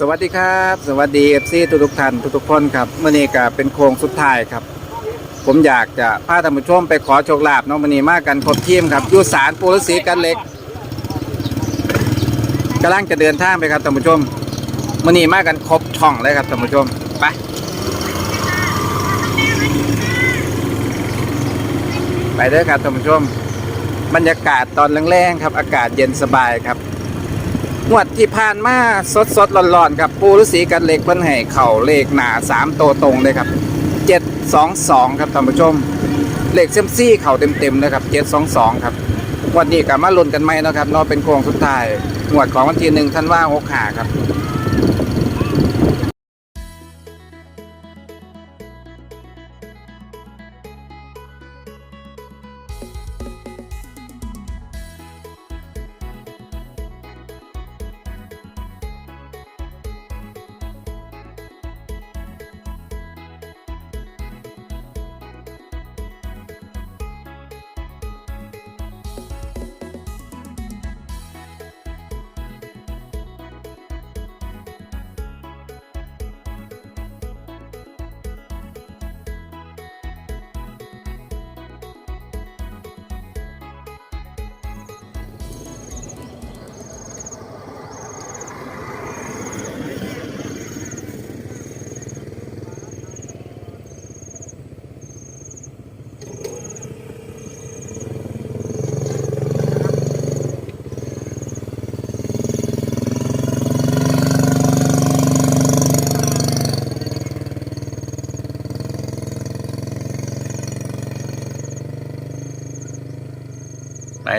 สวัสดีครับ สวัสดีเอฟซีทุกทุกท่านทุกทุกคนครับเมื่อนี้ก็เป็นโค้งสุดท้ายครับ ผมอยากจะพาท่านผู้ชมไปขอโชคลาภน้องมื่อนี้มากกันครบทีมครับอยู่ศาลปูฤาษีกันเล็กกำลังจะเดินทางไปครับท่านผู้ชมมื่อนี้มากันครบช่องเลยครับท่านผู้ชมไปไปเด้อครับท่านผู้ชม บรรยากาศตอนแรงๆครับ อากาศเย็นสบายครับ งวดที่ผ่านมาสดสดร้อนๆครับปูฤาษีกันเหล็กเพิ่นให้เข่าเลขหนาสามโตวตรงเลยครับเจ็ดสองสองครับท่านผู้ชมเหล็กเซมซี่เข่าเต็มๆเลยครับเจ็ดสองสองครับงวันนี้กลับมาลุ้นกันไหมนะครับเนาะเป็นโค้งสุดท้ายงวดของวันที่หนึ่งท่านว่าหกขาครับ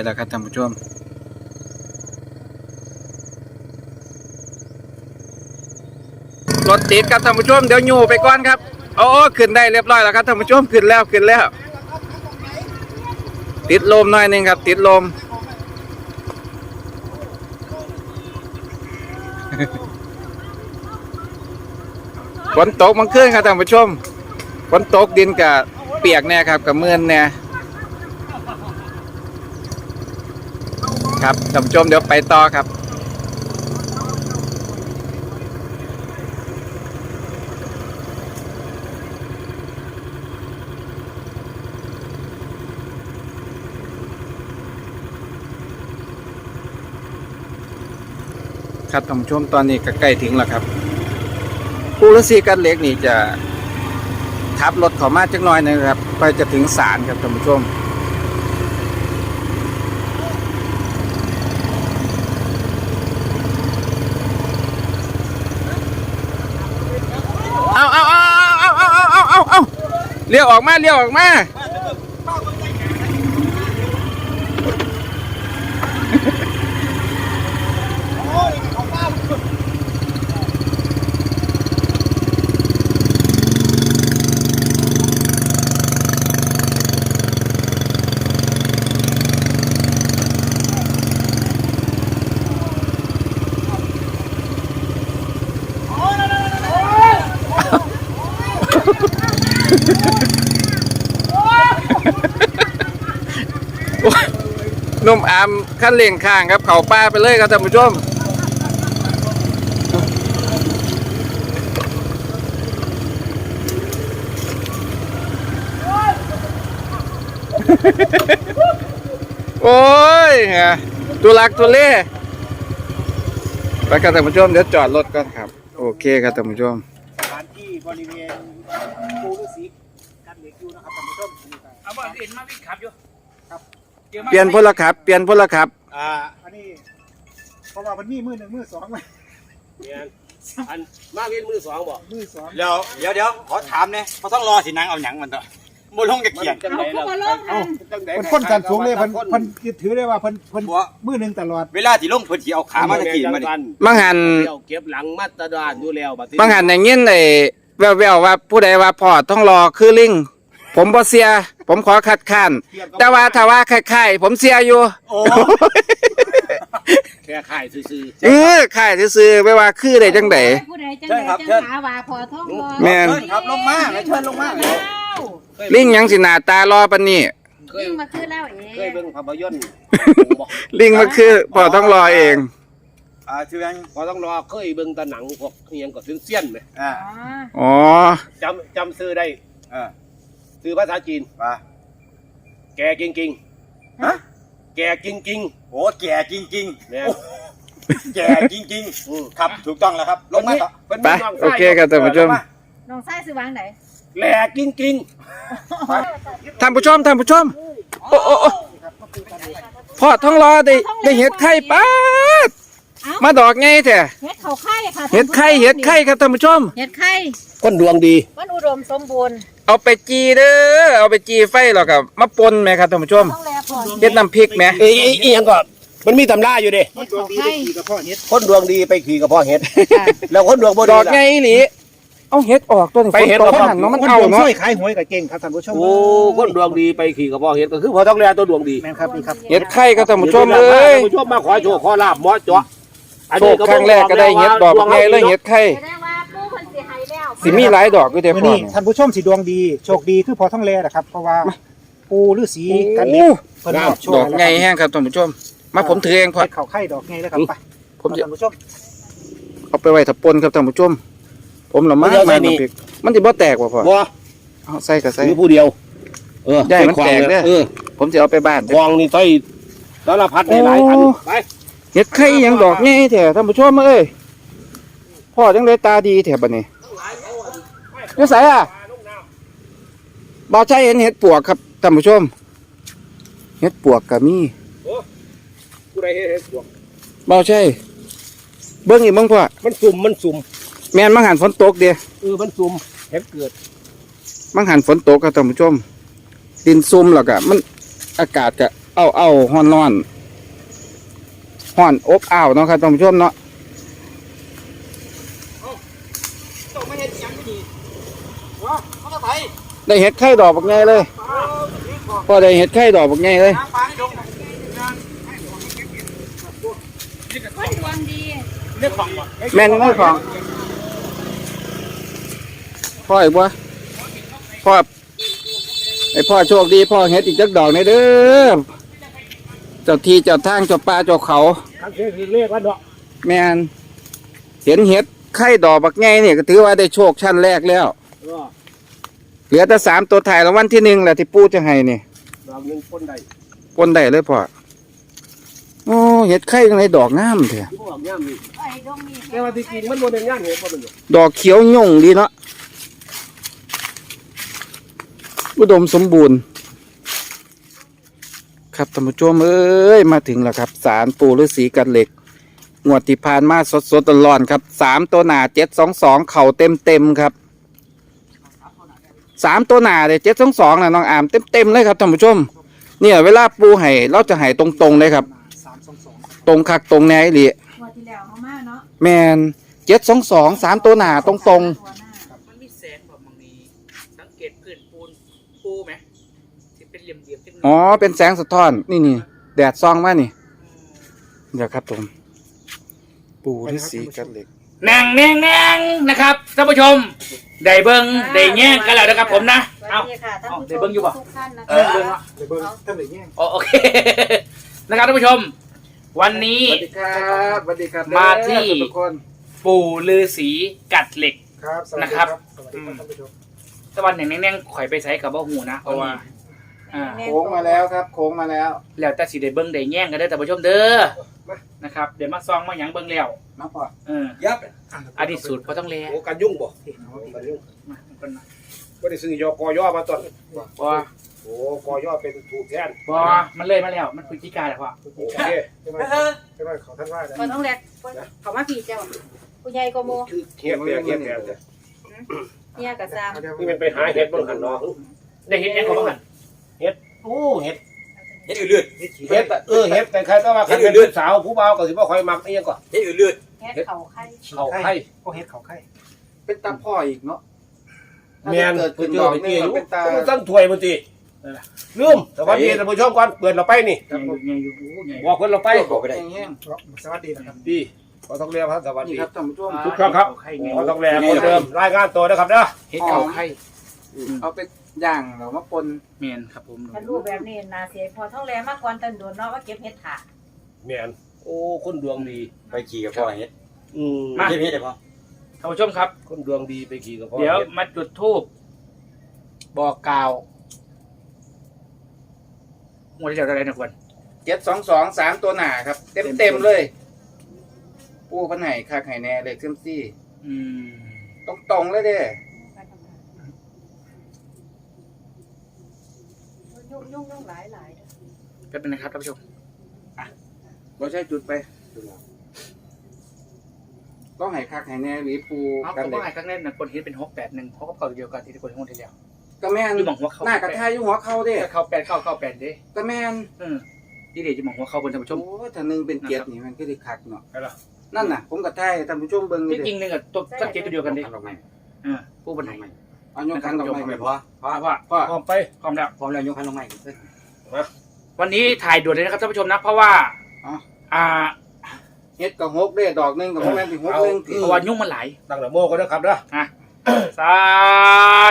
แล้วครับท่านผู้ชมรถติดครับท่านผู้ชมเดี๋ยวอยู่ไปก่อนครับโอ้ขึ้นได้เรียบร้อยแล้วครับท่านผู้ชมขึ้นแล้วขึ้นแล้ว ติดลมหน่อยนึงครับ ติดลมฝนตกมันขึ้นครับท่านผู้ชมฝนตกดินกับเปียกแน่ครับกับเมือนแน่ ครับท่านผู้ชมเดี๋ยวไปต่อครับครับท่านผู้ชมตอนนี้ก็ใกล้ถึงแล้วครับผู้ฤาษีกันเล็กนี่จะขับรถขอมาจักหน่อยนะครับ ไปจะถึงศาลครับท่านผู้ชม เลี้ยวออกมาเลี้ยวออกมา นุ่มอามขั้นเล่งข้างครับ เขาป้าไปเลยครับท่านผู้ชมโอ้ยตัวลักตัวเล่ไปครับท่านผู้ชมเดี๋ยวจอดรถก่อนครับ โอเคครับท่านผู้ชม เปลี่ยนพลขับ เปลี่ยนพลขับ อ่าอันนี้เพราะว่ามันมีมือหนึ่งมือสองไหมเนี่ยอันมาเวียนมือสองบอกมือสองเดี๋ยวเดี๋ยวเดี๋ยวขอถามเนี่ยเขาต้องรอสินางเอาหยังมันเถอะบ่ลงจะเขียนจังไหนล่ะเอ้ามันพ้นกันสูงเลยเพิ่นเพิ่นยึดถือได้ว่าเพิ่นเพิ่นบ่มือหนึ่งตลอดเวลาที่ลงเพิ่นสิเอาขามาตะกี้มาดิบางหันเดี๋ยวเก็บหลังมาตรฐานอยู่แล้วบัดนี้บางหันอย่างเงี้ยไอ้แววๆว่าผู้ใดว่าพ่อต้องรอคือลิง ผมบ่เสีย ผมขอคัดค้านแต่ว่าถ้าว่าคล้ายๆผมเสียอยู่ โอ้แค่ข่ายซื่อเออคล้ายซื่อๆไม่ว่าคือได้จังไดผู้ใดจังใดจังหาว่าพอท้องรอแม่นเชิญครับลงมาให้เชิญลงมาแล้วๆลิงหยังสิหน้าตารอปานนี้เคยยิ่งมาคือเล่าเอเคยงเบิ่งภาพยนตร์ลิงมันคือพ่อต้องรอเองอ่าชื่อยังพอต้องรอเคยเบิ่งตาหนังพวกเฮียงก็เสี้ยนๆไหมอ่าอ๋ออ๋อจำจำซื้อได้เออ ซื้อภาษาจีนว่าแกกิงกิงฮะแกกิงกิงโอ้แก่จริงเนี่ยๆ แก่จริงๆครับถูกต้องแล้วครับ ลงมาต่อเป็นไปน้งโอชายเคครับท่านผู้ชม น้องไส้ซื้อวางไหนแหลกกิงกิงท่านผู้ชมท่านผู้ชมโอ้โอ้โอ้พ่อท้องรอได้ได้เห็ดไข่ป้าดเอ้ามาดอกไงแท้เห็ดเขาไข่ค่ะเห็ดไข่เห็ดไข่ครับท่านผู้ชม เห็ดไข่คนดวงดี มันอุดมสมบูรณ์ เอาไปจีเด้อเอาไปจีไฟแล้วกับมาปนไหมครับท่านผู้ชมต้องแลพอเฮ็ดน้ำพริกไหมเอ้ยเอ้ยเอ้ยยังก็มันมีตำราอยู่เดิเห็ดเขาไข่ขี่กระเพาะเห็ดคนดวงดีไปขี่กับพ่อเห็ด แล้วคนดวงบ่ดดีอกล่ะไงอีหลีเอาเห็ดออกตัวนี้ไปเห็ดฝนตกออก หันเนาะมันคนเอาดวงเนาะช่วยขายหวยกับเก่งครับท่านผู้ชมโอ้คนดวงดีไปขี่กับพ่อเห็ดก็คือพอต้องแลตัวดวงดีแม่นครับนี่ครับเห็ดไข่ครับท่านผู้ชมเอ้ยท่านผู้ชมมาขอโชว์ขอลาบหมอเจาะอันโชนี้คครั้งแรกก็ได้เห็ดดอกไงเลยเห็ดไข่ แสดงว่าผู้คนเสียหายแล้วสิมีหลายดอกอยู่เด้อวันพ่อนี้ท่านผู้ชมสิดวงดี โชคดีคือพอท่องแลนะครับ เพราะว่าปูฤาษีกันโอ้เล็กเพิ่นมอบโชคดอกไงแห้งครับท่านผู้ชม มาผมถือเองพ่อเห็ดเขาไข่ดอกไงเลยครับไปผมจะ ท่านผู้ชมเอาไปไว้ถับปนครับท่านผู้ชม ผมละมามันจะใส่มานี่ น้ำพริกมันสิบ่แตกว่ะพ่อบ่เอาใส่ก็ใส่ อยู่ผู้เดียว เออได้มันแตกเด้อ เออผมจะเอาไปบ้านเด้กอองนี่ใส่สารพัดได้หลายอันโอ้ ไปเห็ดไข่ยังดอกไงแท้ท่านผู้ชมเอ้ยพ่อจังเลยตาดีแท้บัดนี้ อยู่ไสอะบ่ใช่เห็นเห็ดปวกครับท่านผู้ชม เห็ดปวกก็มีผู้ใดเฮ็ดเฮ็ดดวงบ่ใช่เบิ่งอีกเบิ่งพ่อมันสุ่มมันสุ่มแม่นมังหันฝนตกเด้เออมันสุ่มเฮ็ดเกิดมังหันฝนตกครับท่านผู้ชม ดินซุ่มแล้วก็มันอากาศก็เอาเอาห้อนร้อนห้อนอบอ้าวเนาะครับท่านผู้ชมเนาะ ได้เห็ดไข่ดอกบักใหญ่เลยพอได้เห็ดไข่ดอกบักใหญ่เลยแม่นไม่ของพ่ออีกบ่พ่อไอพ่อโชคดีพ่อเห็ดอีกจักดอกในเด้อเจ้าที่เจ้าทางเจ้าป่าเจ้าเขาเรียกว่าดอกแม่นเห็นเห็ดไข่ดอกบักไงเนี่ยก็ถือว่าได้โชคชั้นแรกแล้ว เออเหลือแต่สามตัวถ่ายรางวัลที่หนึ่งแหละที่ปู่จะให้นี่ดอกหนึงคนใดปนได้เลยพ่อโอ้เห็ดไข่ยังไงดอกงามเถอะที่บอกย่ามนี่ไอ้ดวงนี้แต่ว่าที่จริงมันบ่ได้ย่ามเห็ดบ่เป็นดอกดอกเขียวย่งดีเนาะอุดมสมบูรณ์ ครับท่านผู้ชมเอ้ยมาถึงแล้วครับ สารปูฤาษีกันเหล็กงวดที่ผ่านมาสดสดๆร้อนๆครับสามตัวหนาเจ็ดสองสองเข่าเต็มเต็มๆครับ สามตัวหนาเลยเจ็ดสองสองนะน้องอามเต็มเต็มๆเลยครับท่านผู้ชม เนี่ยเวลาปูไห่เราจะไห่ตรงๆเลยครับสามสองสองตรงคักตรงแน่หลีงวดที่แล้วเขามาเนาะแมนเจ็ดสองสองสามตัวหนาตรงๆตัวหน้ามันมีแสงแบบบางนี้สังเกตพื้นปูนปูไหมที่เป็นเหลี่ยมๆเป็นอ๋อเป็นแสงสะท้อนนี่นี่แดดซองมานี่เดี๋ยวครับผมปูฤาษีกันเหล็กแนงแนงแนงนะครับท่านผู้ชม ได้เบิ้งได้แง่งกันแล้วนะครับผมนะสวัเอาสดีค่ะท่านเอาผู้ชได้มเบิ่งอยู่บ่ ทุกท่านนะเอคะอเบิ้งละเดี๋ยวเบิ่งท่านไหนเนี่ยอ๋อโอเค นะครับท่านผู้ชม วันนี้ สวัสดีครับสวัสดีครับมาที่ ทุกคนปู่ลือสีกัดเหล็ก ครับสวัสดีนะครับสวัสดีครับท่านผู้ชมตะวันแหน่งแน่งๆข่อยไปใช้กับว่าหูนะเพราะว่าอ่า โค้งมาแล้วครับโค้งมาแล้วแล้วแต่สิได้เบิ้งได้แง่งกันได้อท่านผู้ชมเด้อ นะครับเดี๋ยวมาซองมาหยังเบิ้งแล้วน้องพ่อเออยับอันนี้สูตรพอต้องแลโอ้กันยุ่งบ่กันยุ่งมาคนมาบ่ได้ซื้อยอกอย่อมาตอนบอโอ้กอย่อเป็นถูกแทนบอมันเลยมาแล้ว มันพฤศจิกาแล้วพ่อโอเคใช่ไหมใช่ไหมขอท่านว่านะก็ต้องแลกเขามาผีเจ้าผู้ใหญ่ก็โมคือเฮียแปลกเฮียแปลกแต่เนี่ยกับซามนี่มันไปหาเห็ดบ่หันเนาะได้เห็นยังของบ้างโอ้เห็ด เฮ็ดอื่นเลือดเฮ็ดขี้เฮ็ดแต่เออเฮ็ดแต่ใครก็ว่าคันเป็นลูกสาวผู้บ่าวก็สิบ่ค่อยมักอีหยังก็เฮ็ดอื่นเลือดเฮ็ดเขาไข่เขาไข่พวกเฮ็ดเขาไข่เป็นตาพ่ออีกเนาะแม่นถ้าเกิดเพิ่ขึ้นนเจดออกไปนี่เตี้ยอยู่เป็นตาตั้งถ้วยมันติลืมสวัสดีท่านผู้ชมก่อนเปิดเราไปนี่ไงอยู่ไงอยู่โอ้ไงบอกเพิ่นเราไปบอกไปได้แห้งสวัสดีนะครับดีขอต้องเรียกครับสวัสๆนี่ดีครับท่านผู้ชมทุกท่านครับไข่ไงขอต้องแรงคนเดิมรายงานตัวนะครับเด้อเห็ดเขาไข่เอาไป ย่างแล้วมาปนเมียนครับผมมันรูปแบบนี้นาเสียพอเท่าแลมากกว่าตันโดนเนาะว่าเก็บเฮ็ดถาแม่นโอ้คนดวงดี ไปขี่กับพ่อเฮ็ดอืมมาเฮ็ดเฮ็ดได้พ่อท่านผู้ชมครับ คนดวงดีไปขี่กับพ่อเดี๋ยวฮ็มาจุดทูบบอกกล่าวงวดที่แล้วอะไรนะควรเจ็ดสองสองสามตัวหนาครับ เต็มเต็มๆเลยปูเพันไห้คักไห้แน่เลขเซยมซี่อืมตรงตรงๆเลยเด้ ยุ่งยุ่งยุ่งหลายหลายก็เป็นนะครับท่านผู้ชมบ่ใช่จุดไปต้องไห้คักไห้แน่หรือปูเอากันเขาเลบอกยไงครั้งแรกนะคนฮิตเป็นหกแปดหนึ่งเขาก็เก่าเดียวกันที่คนที่งวดที่แล้วก็แม่นที่มองหัวเขาหน้ากระทายอยู่หัวเขาเด้เข้าแปดเข้าเข้าแปดเด้ก็แม่นเออที่เดี๋ยวจะมองหัวเขาบนท่านผู้ชม โอ้ถ้าหนึ่งเป็นเกียรตินี่มันก็ได้คักเนาะไปละนั่นน่ะ ผมกับทายให้ท่านผู้ชมเบิ่งที่นี่จริเด้งหนึ่งอะตัวก็เจ็ดตัวเดียวกันเด้ทำดอกไม้เออผู้บนไหน เอายกคันดอกไม้ไม่ไปพอพอเพราะว่าพ่อพร้อมไปพร้อมแล้วพร้อมแล้วยกคันดอกไม้วันนี้ถ่ายด่วนเลยนะครับท่านผู้ชมนะเพราะว่าอ๋ออ่าเฮ็ดกับหกเด้ดอกหนึงกับพ่อแม่นสิหกหนึงเพราะว่ายุ่งมันหลายตั้งนะโมกันนะครับนะอะสา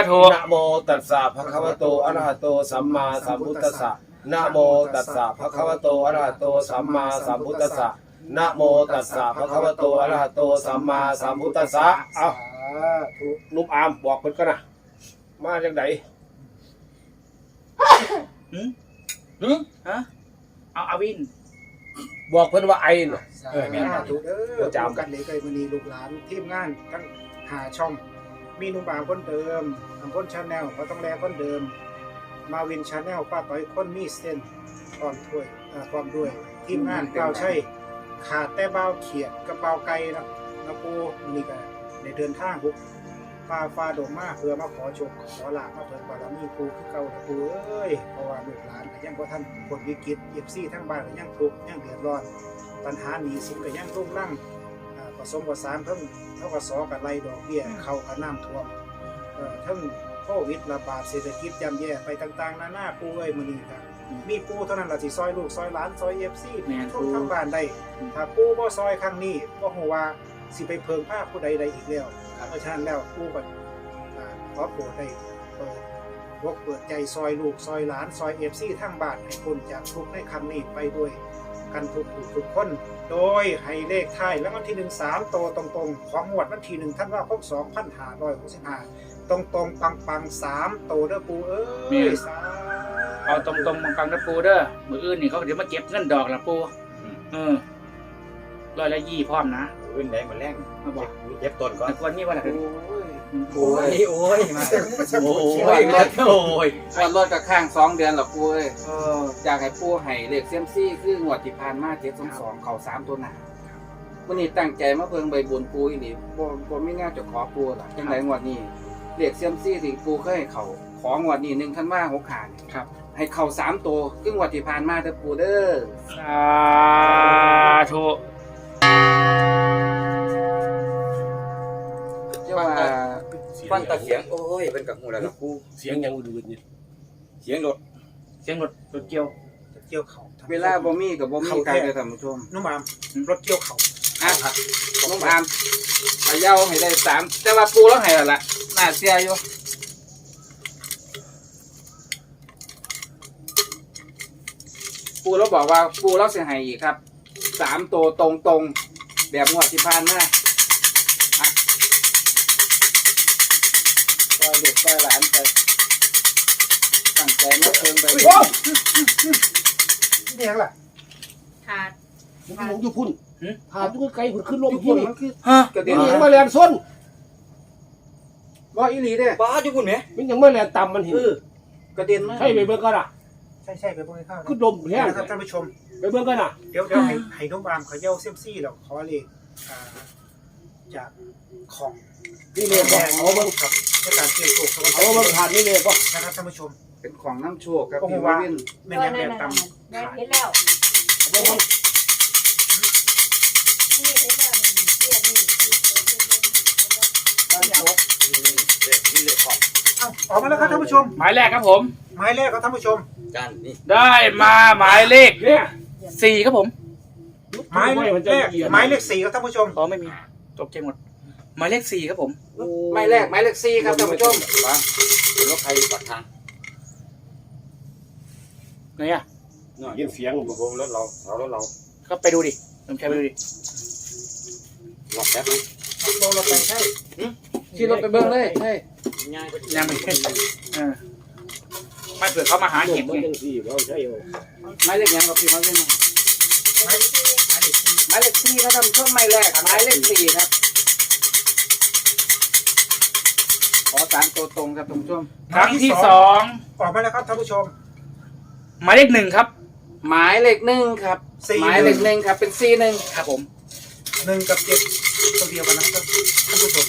ธุนะโมตัสสะภะคะวะโตอะระหะโตสัมมาสัมพุทธัสสะนะโมตัสสะภะคะวะโตอะระหะโตสัมมาสัมพุทธัสสะนะโมตัสสะภะคะวะโตอะระหะโตสัมมาสัมพุทธัสสะเอาถูกนุ่มอามบอกเพิ่นกันนะ มาจากไหนหืมฮะเอาอาวิน บอกเพิ่นว่าไอน่ะ เออแม่น ถูกเด้ปอระจำจำกันเลยเคยมณีลูกหลานทีมงานทั้งหาช่อง มีนุ่มบางคนเดิมอัมพลชาแนลก็ต้องแลคนเดิม มาวินชาแนลป้าต้อยคนมีเส้นพร้อมถ้วยอ่าพร้อมด้วย ทีมงานก้าวใช่ขาดแต่เบาวเขียดกับเบาวไก่นะนะปูนี่ก็ในเดินทางบุ กฟ้าฟ้าดงมาเพื่อมาขอโชคขอลาบมาเพิ่มบารมีปูคือเก่านะปูเอ้ยเพราะว่าลูกหลานก็ยังบ่ทันผลวิกฤตเอฟซีทั้งบ้านก็ยังทุกข์ยังเดือดร้อน ปัญหาหนี้สินก็ยังรุ่งรั่งอ่าผสมผสานเพิ่งเท่ากับสอกับไรดอกเบี้ยเข้ากับน้ำท่วมเอ่อทั้งโควิดระบาดเศรษฐกิจย่ำแย่ไปต่างๆนานาปูเอ้ยมื้อนี้ครับมีปูเท่านั้นล่ะสิซอยลูกซอยหลานซอย FC แม่นทุปูกทั้งบ้านได้ถ้าปูบ่ซอยครั้งนี้บ่ฮู้ว่า สิไปเพิ่งภาคผู้ใดใดอีกแล้วเพราะฉะนั้นแล้วปูก็อ่าขอโปรดได้เปิดวกเปิดใจซอยลูกซอยหลานซอย FC ทั้งบ้านให้พ้นจากทุกข์ในครั้งนี้ไปด้วยกันทุกผู้ทุกคน โดยให้เลขท้ายแล้ววันที่หนึ่งสามโตวตรงๆ ของงวดวันที่หนึ่งท่านว่าครบสองพันห้าร้อยหกสิบห้าตรงตรงๆปังปังๆสามโตวเด้อปูเอ้ยสาเอาตรงตรงๆกังๆนะปูเด้อมืออื่นนี่เขาก็เดี๋ยวมาเก็บเงินดอกละปูเออร้อยละยี่พร้อมนะ อื่นได้มาแรงมาบอกเย็บต้นก่อนแต่ควรนี่ว่าอะไรโอ้ยโอ้ยมาโอ้โอ้ยยโอ้ยวันรถกับข้างสองเดือนหรอปูเอ้ยอยากให้ปูให้เลขเซียมซี่คืองวดที่ผ่านมาเจ็ดสองสองเข่าสามตัวหนาวันนี้ตั้งใจมาเพิ่งใบบุญปูอีนี่บ่บ่ไม่น่าจะขอปูหรอกจังไรงวดนี้เลขเซียมซี่ที่ปูเคยให้เขาของวดนี้หนึ่งท่านว่าหกขาดครับให้เข่าสามตัวครึ่งงวดที่ผ่านมาเด้อปูเด้อ สาธุ ฟังแตะเสียงโอ้ยเป็นกับหูแล้วล่ะกูเสียงยังอื่นๆนี่เสียงรถเสียงรถรถเกี่ยวเกี่ยวเขาเวลาบ่มีกับบ่มีกันเลยท่านผู้ชมนุ่มอามรถเกี่ยวเขาอะน้องอามพะเยาให้ได้สามแต่ว่าปูแล้วให้แล้วล่ะน่าเสียอยู่ปูแล้วบอกว่าปูแล้วเสียให้อีกครับสามตัวตรงตรงๆแบบงวดที่ผ่านมา ซอยลูกซอยหลานไปตั้งใจมาเพิ่งไปโอ้นี่ยังล่ะขาดผมหลงอยู่พุ่นถามอยู่ไกลๆพุ่นขึ้นลมที่ที่พุ่นนี่มันฮะกระเด็นนยังมาแลนส้นว่าอีหลีเด้ป้าจุ่นไหมมันยังมาแลนต่ำมันเห็นกระเด็นมากใช่ไปเบิ่งกันอะใช่ใช่ไปพวกนี้เข้าขึ้นลมแห้งนะครับท่านผู้ชมไปเบิ่งกันอะเดี๋ยวเดี๋ยวให้ให้นุ่มอามเขาเย้าเซียมซี่แล้วขอเลขอ่าจากของ นี่เลยบ่เอาเบิ่งครับในการเกี่ยวโชคสวัสเอาเบิ่งดีผ่านนี่เลยบ่นะครับท่านผู้ชม เป็นของน้ำโชคครับโอ้โหพี่ว่าวินแม่นยังแม่นตำแม่ขายเห็นแล้วเอาเบิ่งนี่เห็นแล้วนี่เรียนนี่นี่เลยขอบเอ้าออกมาแล้วครับท่านผู้ชม หมายแรกครับผม หมายเลขครับท่านผู้ชมกันนี่ได้มาหมายเลขเนี่ยสี่ครับผม หมายเลขหมายเลขสี่ครับท่านผู้ชมอ๋อไม่มีตกใจหมด หมายเลขสี่ครับผมไม้แรกไม้เลขสี่ครับท่านผู้ชมป้าเป็นรถใครปัดทางไหนอะยินเสียงผมรถเราเรารถเรา ก็ไปดูดิลองใช้ไปดูดิหลอกแป๊บนึงโดนเราไปใช่ขี่รถไปเบิ้งเลยใช่ง่ายยังไม่เออไม่เผื่อเขามาหาหนุ่เห็มดมันไงจังสี่เราใช่ไหมไม้เล็กยังกับพี่ไม้เล็กยังไม้ไม้เหล็กที่ไม้เล็กสี่ครับท่านผู้ชมไม้แรกไม้เล็กสี่ครับ สามตัวตรงครับท่านผู้ชม ครั้งที่สองออกมาแล้วครับท่านผู้ชม หมายเลขหนึ่งครับ หมายเลขหนึ่งครับสี่หมายเลขหนึ่งครับเป็นสี่หนึ่งครับผมหนึ่งกับเจ็ดตัวเดียวกันนะครับท่านผู้ชม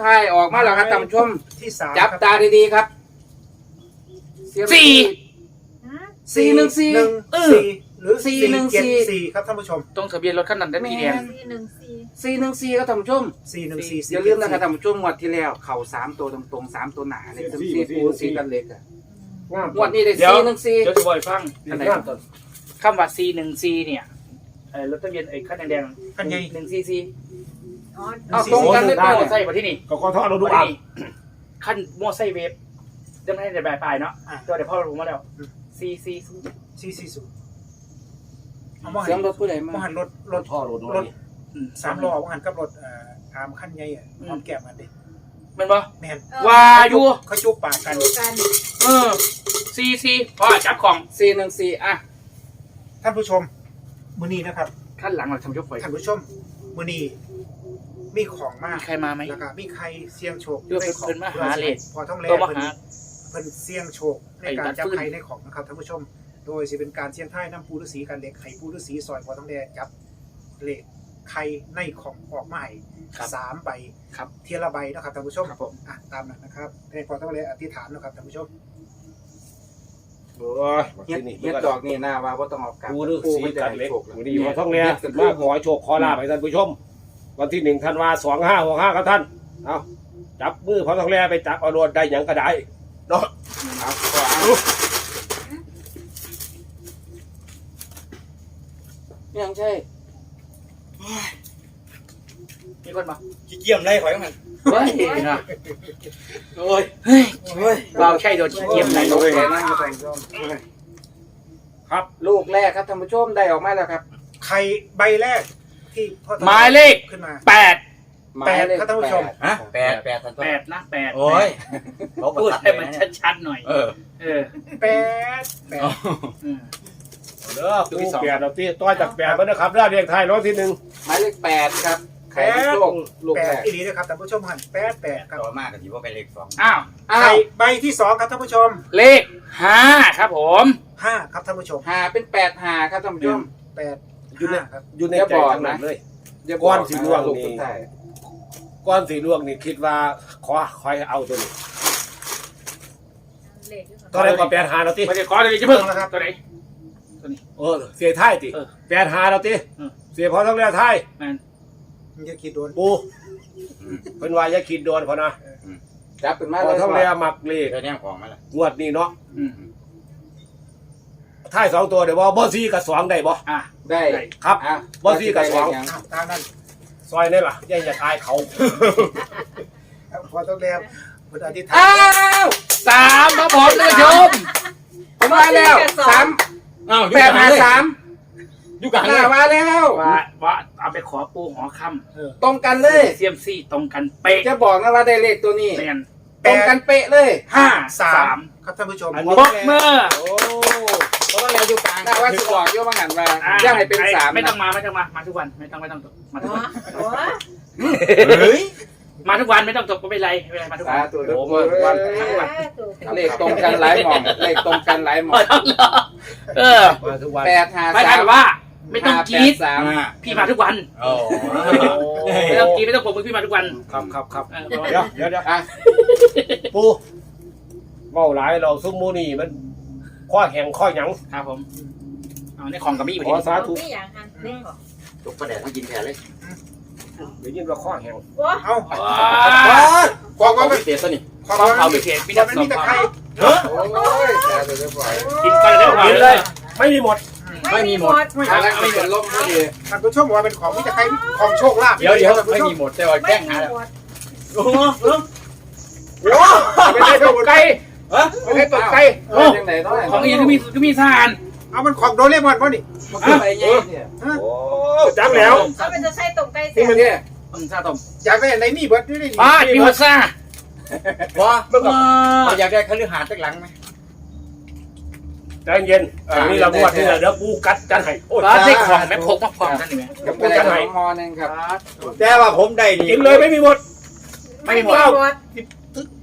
ท้ายออกมาแล้วครับท่านผู้ชม ที่สามจับครับตาดีๆครับเสียบสี่ฮะสี่หนึ่งสี่หนึ่งเออ สี่หรือสี่สี่หนึ่งเจ็ดสี่ สี่ครับท่านผู้ชมตรงทะเบียนรถคันนั้นได้สีแดงสี่หนึ่งสี่สี่หนึ่งสี่ครับท่านผู้ชม สี่หนึ่งสี่อย่าลืมนะครับท่านผู้ชมงวดที่แล้วเข่าสามตัวตรงๆสามตัวหนาเลยทั้งสี่ปูสี่กันเล็กอะงามงวดนี้ได้เดี๋ยวสี่หนึ่งสี่ เดี๋ยวจะบอกให้ฟังอันไหนต้นคำว่า C หนึ่ง C เนี่ยเอ่อรถทะเบียนไอ้คันแดงๆกันใหญ่ หนึ่ง C C อ๋อ เอาตรงกันเลยโม่เปล่าไส้มาที่นี่ก็ขอโทษเราดูมาอะที่นี่ขั้นโม่ไส้เวฟเดิมให้ในแบบปลายเนาะอะตัวเดี๋ยวพ่อรู้มาแล้ว C C สี่สี่ศูนย์เอามาเสีหัยงนรถผู้ใดมามาหันรถรถท่อรถรรถถอืมสามล้อมาหันกับรถเอ่ออาร์มขั้นใหญ่อะพร้อมแก้มกันดิแมันบ่แมนว่าอยู่เขาจุบปากกันดูกันเออ C C พ่อจับของสี่หนึ่งสี่อะท่านผู้ชมมือนี้นะครับ ขั้นหลังเราทำยกไฟท่านผู้ชมมือนี้ มีของมากมีใครมาไหมแล้วก็มีใครเสี่ยงโชคเพื่อเพิ่นมาหาเลขพอต้องแลตัวมาเพิ่นหาเพิ่นเสี่ยงโชคในไอ้การจับดัดฟืนไข่ในของนะครับท่านผู้ชม โดยสิเป็นการเสี่ยงท้ายน้ำปูฤาษีกันเล็กไข่ปูฤาษีซอยพอต้องแลจับเลขไข่ในของออกมาให้ครับสามใบครับเทียละใบนะครับท่านผู้ชมครับผมอะตามนั้นนะครับในพอต้องแลอธิษฐานนะครับท่านผู้ชมโอ้ยเฮ็ดที่นี่เฮ็ดดอกนี่หน้าว่าบ่ต้องเอากลับกูฤาษีกัดเล็กโชควันนี้มาท่องเนี้ยมาขอโชคขอลาภให้ท่านผู้ชม วันที่หนึ่งธันวาสองห้าหกห้าครับท่าน เอาจับมือพอท่องเนี้ยไปจับเอาโดนได้หยังก็ได้เนาะเอาขอเอายังใช่มีคนมาขี้เกียจไรข่อยมันเฮ้ยนะโอ้ยเฮ้ยเฮ้ยเราใช่โดนขี้เกียจไหนโอโอ้ยเคนั่งอยู่ท่านผู้ชมครับ ลูกแรกครับท่านผู้ชมได้ออกมาแล้วครับ ไข่ใบแรก ที่พ่อต้องหมายเลข ขึ้นมา แปดหมายเลขแปดครับท่านผู้ชมแปดฮะแปดแปดทันตัวแปดนะแปดโอ้ยเขาพูดตัดให้เลยมันนะชัดๆหน่อย เออเออแปดแปดอืมเด้อกูเปลี่ยนเอาตีต้อยจากแปดมาเด้อครับเด้อเรียงไทายร้อยที่หนึ่งหมายเลขแปดครับไข่ลูกลูกแปแรดกอีหลีนะครับท่านผู้ชมหันแปดแปดครับต่อมากกับที่ว่าไปเลขสองอ้าว อ้าไข่วใบที่สองครับท่านผู้ชมเลขห้าครับผม ห้าครับท่านผู้ชมหาเป็นแปดหาครับท่านผู้ชมแปด อยู่ในห้าครับอยู่ในอย่าใจบอกทั้งนั้นนะเลยเดี๋ยวก้อนสีดวงลูกนี่สุดท้ายก้อนสีดวงนี่คิดว่าขอคอยเอาตัวนี้เลขด้วยตอนแรกก็แปดหาเราตีไม่ได้ขอเลยจะเพิ่งตัวไหน เออเสียท้ายติเออแปดหาเราตีเออเสียพอต้องเรียกท้ายแมนมึงจะคิดโดนปูเป็นว่าอย่าคิดโดนพอนะจับเป็นมาพเลอยต้องเรียกมักเลขเธอเนี่ยของมาละงวดนี้เนาะอืม ท้ายสองตัวเดี๋ยวว่าบ่ซีกับสองได้บ่อะได้ครับอะบ่สี่กับสองอ้าวตามนั้นซอยนี่ล่ะอย่าอย่าตายเขาพอต้องแลบพุทธอธิษฐาอ้านวสามครับผมท่านผู้ชมผมมาแล้วสามอ้าวแปดหาสามอยู่กลางหเลน้ายมาแล้วว่าว่าเอาไปขอปูหอคตรงกันำเลยเซียมซี่ตรงกันเป๊ะจะบอกนะว่าได้เลขตัวนี้แมนตรงกันเป๊ะเลยห้าสาสามมครับท่านผู้ชมอันบนี้กเมื่อโอ้เพราะว่าเราอยู่กลางถ้าว่าสิบอกโยมหันว่าอะย่าให้เป็นสามไม่ต้องนะมาไม่ต้องมามาทุกวันไม่ต้องไม่ต้องตกมาทุกอ๋อวันโอ้เฮ้ยมาทุกวันไม่ต้องตกก็ไม่เป็นไรไม่เป็นไรมาทุกสาวันธุโหเด้อวันถูกเลขตรงกันหลายหม่องเลขตรงกันหลายหม่องเออมาทุกวันแปดหาไม่สาใช่มแบบว่าไม่ต้องกรีดห้าแปดสามอ่าพี่มาทุกวันโอ้ไม่ต้องกรีดไม่ต้องปรบมือพี่มาทุกวัน ครับครับครับเออประมาณเดี๋ยวนั้นเดี๋ยวเดี๋ยวอะปูเมาหลายเราซุ่มมูนี่มัน ข้อแข็งข้อหยังครับผมเอาในของกับมี่อยู่ขที่อนี่สาสาธุธุไม่อย่างหันเลขก่อนตกประแดดมากินแทนเลยได้ยินว่าข้อแข็งว้าเอ้าว้าความเอาว่าไปเสียซะนี่ความเขาว่าเอาไปเทศไม่มัได้นสมีอบแต่เขาไข่โอ้ยสาธุเด้อบ่อยกินไปแล้วกินเลย ไม่มีหมดอไม่มีหมด ไม่อะไรไม่เป็นลมพอดีท่านผู้ชมว่าเป็นของมิจะใครของโชคลาภเดี๋ยวเดี๋ยวท่านผู้ไม่ชมีหมดแต่ว่าไม่แกล้งมีหาแล้วหมดโอ้โหไม่ได้ตกไก่ ฮะไม่ได้ตกไก่โอ้ยังไงต้องของอีกก็มีก็มีทหารเอามันของโดเรมอนป่ะนี่มันคืออะไรเนี่ยโอ้จังแล้วเขาเป็นจะใช้ตรงใกล้เสีนี่ยมันเนี่ยอืมซาตมอยากได้อะไรนี่เบิร์ดนี่นี่อ่ามีหัวซ่าว่าเอออยากได้คฤหาสน์สักหลังไหมใจเย็นอันนี้เราบวชนี่แหละเดี๋ยวกูกัดจันให้โอ้ยร้านได้ของแม่พกมาพร้อมกันนี่ไหมกับกระไรของมอนึงครับ แต่ว่าผมได้ดีกินเลยไม่มีหมด ไม่หมดหมด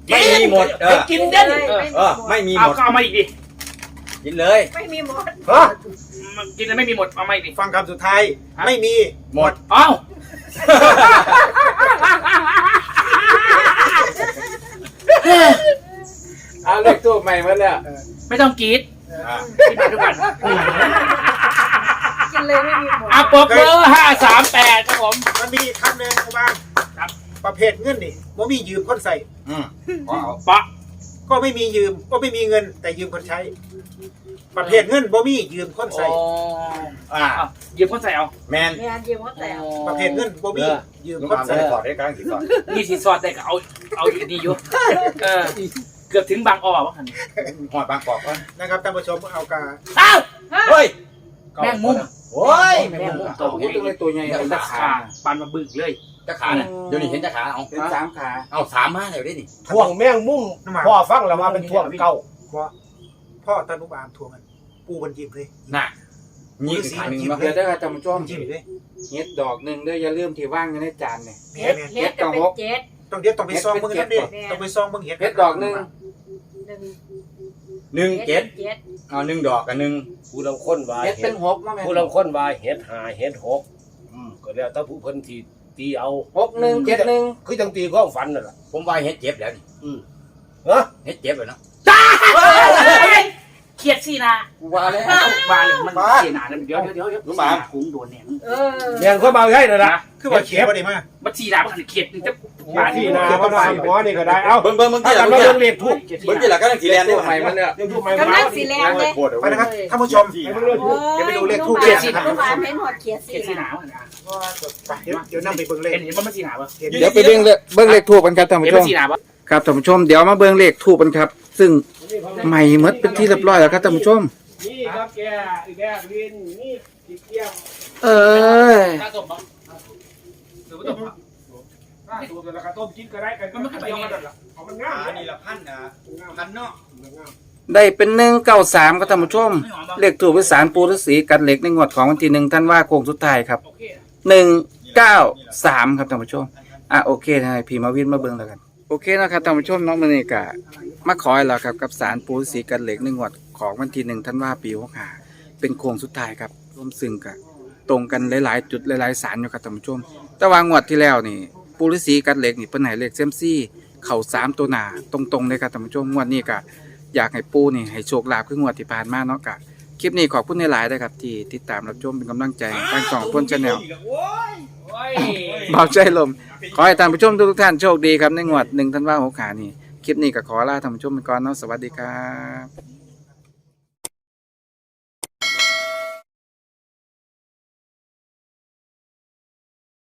ไม่มีหมดเอให้อกินเด่นเออไม่มีหเอามดก็เอามาอีกดิกินเลย ไม่มีหมดฮะกินแล้วไม่มีหมดเอามาอีกดิฟังคำสุดท้าย ไม่มีหมด เอ้าเอาเลขตู้ใหม่มาแล้วไม่ต้องกรีดอ่ากินไปทุกวันกินเลยไม่มีหมดอะปกเบอร์ห้าสามแปดครับผม มันมีอีกคำหนึ่งครับบ้างครับ ประเภทเงินนี่ว่ามียืมคนใส่ อืมว้าวปะก็ไม่มียืม ก็ไม่มีเงิน แต่ยืมคนใช้ ประเภทเงินบ่มียืมคนใส่อ่าอะหยิบคนใส่เอาแมนงานเยี่ยมว่าแต่ประเภทเงินบ่มีเออยืมลุงคนอามใส่ได้ถอดได้กลางสิก่อนมีสีสอดแต่ก็เอาเอาอยู่ดีอยู่เออเกือบถึงบางอ้อวะคันหอดบางกอกวะนะครับท่านผู้ชมเอากาอ้าวเฮ้ย แมงมุม โอ้ยแมงมุมโอ้โหตัวเลยตัวใหญ่เป็เป็นนตะตะขาขาปานมาบึกเลยจะขาน่ะเดี๋ยวนี้เห็นจะขาเอาเป็นสามขาเอาสามมาแล้วได้นี่ท่วงแมงมุมพ่อฟังแล้วว่าเป็นท่วงเก่าพ่อพ่อตานุบาลทวงกันปูมันยิ้มเลยน่ะมีอีกขาหนึ่งมาเดี๋ยวได้ครับท่านผู้ชมยิ้มเลยเฮ็ดดอกหนึ่งเด้ออย่าลืมที่ว่างอยู่ในจานเนี่ยแม่เฮ็ดแม่เฮ็ดจะเป็นเจ็ดต้องเดี๋ยวต้องไปซองเบิ่งกันดิต้องไปซองเบิ่งเห็ดเฮ็ดดอกหนึ่ง หนึ่งหนึ่งเจ็ดเจ็ดเอาหนึ่งดอกกับหนึ่งผู้ลำค้นว่าเฮ็ดเห็เป็ดนหกมาแม่ผู้ลำค้นว่าเห็ดหาเห็ดหกอืมก็แล้วถ้าผู้เพิ่นที่ตีเอา หกหนึ่งเจ็ดหนึ่งคือจังตีข้องฝันนั่นแหละผมว่าเฮ็ดเจ็บแล้วนี่ฮะเฮ็ดเจ็บเลยเนาะ เครียดสินะกูว่าแล้วบาเลยมันเสียหนาเดี๋ยวเดี๋ยวเดี๋ยวรู้หมาถุงโดนเนี่ยเออแมงเข้ามาให้นั่นแหละคือว่าเขียนบ่ได้มามันสีหนามันเครียดจะบาที่ที่นานาก็ได้หมอนี่ก็ได้เอ้าเบิ่งเบิ่งเบิ่งถ้าที่ละทำเราเบิ่งเรื่องเลขถูกเบิ่งที่ละก็ต้องสีแลนตัด้ววยใหม่มาแล้วเรื่องถูกไหมกำลังสีแรงเลยไปนะครับท่านผู้ชมให้มันเรื่องถูกเดี๋ยวไปดูเลขทูปเขียนสีลูกหลานเห็นหอดเขียนเคสีรียดสีหนะนาไปเดี๋ยวเดี๋ยวนำไปเบิ่งเลขเห็นเห็นว่ามันสีหนาปะเห็นเดี๋ยวไปเบิ่งเลขเบิ่งเลขทูบกันครับท่านเห็นผู้ชมันมสีหนาปะครับท่านผู้ชมเดี๋ยวมาเบิ่งเลขทูบกันครับ ซึ่ง ใหม่หมดเป็นที่เรียบร้อยแล้วครับท่านผู้ชม นี่ครับแกอีกแกวินนี่อีกเกี่ยวเอ้ยถ้าต้มปะหรือว่าต้มปะถ้าถูกแล้วก็ต้มกินก็ได้กันมันก็ไปยอมกันละเอามันง่ายอันนี้ละพันนะพันเนาะได้เป็นหนึ่งเก้าสามครับท่านผู้ชม เลขทูบเป็นสารปูฤาษีกันเหล็กในงวดของวันที่หนึ่งท่านว่าโค้งสุดท้ายครับโอเคหนึ่งเก้าสามครับท่านผู้ชม อะโอเคนะพี่มาวินมาเบิ่งแล้วกัน โอเคนะครับท่านผู้ชมน้องมันนี่กะมาขอให้เราครับกับสารปูฤาษีกันเหล็กในงวดของวันที่หนึ่งท่านว่าปีหกหาเป็นโค้งสุดท้ายครับร่วมซึ่งกะตรงกันหลาย ๆ จุดหลายๆสารอยู่ครับท่านผู้ชม แต่ว่างวดที่แล้วนี่ปูฤาษีกันเหล็กนี่เปิ้นให้เหลขเซมซี่เข่าสามตัวหนาตรงๆเลยครับท่านผู้ชมงวดนี้กะอยากให้ปูนี่ให้โชคลาภคืองวดที่ผ่านมาเนาะกะคลิปนี้ขอบคุณในหลายๆนะครับที่ติดตามรับชมเป็นกำลังใจให้ทางช่องพ่นชาแนล เบาใจลม ขอให้ท่านผู้ชมทุกท่านโชคดีครับในงวดหนึ่งธันวาหกขานี่คลิปนี้ก็ขอลาท่านผู้ชมไปก่อนเนาะสวัสดีครับ